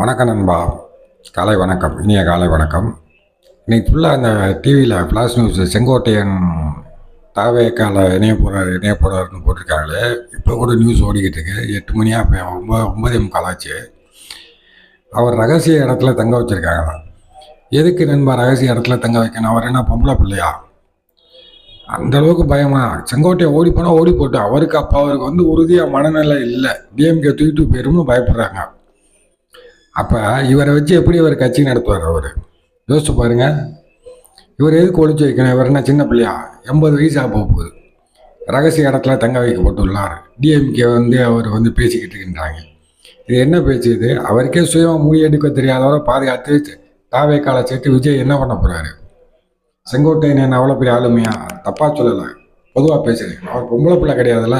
வணக்கம் நண்பா. காலை வணக்கம். இனிய காலை வணக்கம். இன்னைக்கு ஃபுல்லாக அந்த டிவியில் ஃப்ளாஷ் நியூஸ் செங்கோட்டையன் தாவேக்கால இணைய போகிறார் இணைய போகிறாருன்னு போட்டிருக்காங்களே. இப்போ கூட நியூஸ் ஓடிக்கிட்டு இருக்கு. எட்டு மணியாக இப்போ ஒம்பது ஒம்பதே காலாச்சு அவர் ரகசிய இடத்துல தங்க வச்சுருக்காங்களாம் எதுக்கு நண்பா ரகசிய இடத்துல தங்க வைக்கணும்? அவர் என்ன பொம்பளை பிள்ளையா? அந்த அளவுக்கு பயமா? செங்கோட்டையை ஓடி போனால் ஓடி போட்டு. அவருக்கு அப்போ அவருக்கு வந்து உறுதியாக மனநிலை இல்லை. டிஎம்கே தூக்கிட்டு போயிடும்னு பயப்படுறாங்க. அப்போ இவரை வச்சு எப்படி இவர் கட்சி நடத்துவார் அவர்? யோசிச்சு பாருங்க. இவர் எதுக்கு ஒழிச்சு வைக்கணும்? இவர் என்ன சின்ன பிள்ளையா? எண்பது வயசு ஆக போகுது. ரகசிய இடத்துல தங்க வைக்கப்பட்டுள்ளார். டிஎம்கே வந்து அவர் வந்து பேசிக்கிட்டு இருக்கின்றாங்க. இது என்ன பேச்சு இது? அவருக்கே சுயமாக மூடி எடுக்க தெரியாதவரை பாதுகாத்து தாவே காலை சேர்த்து விஜய் என்ன பண்ண போகிறாரு செங்கோட்டையன் என்ன அவ்வளோ பெரிய ஆளுமையா? தப்பாக சொல்லலை. பொதுவாக பேசுகிறேன் அவர் பொம்பளை பிள்ளை கிடையாதுல்ல.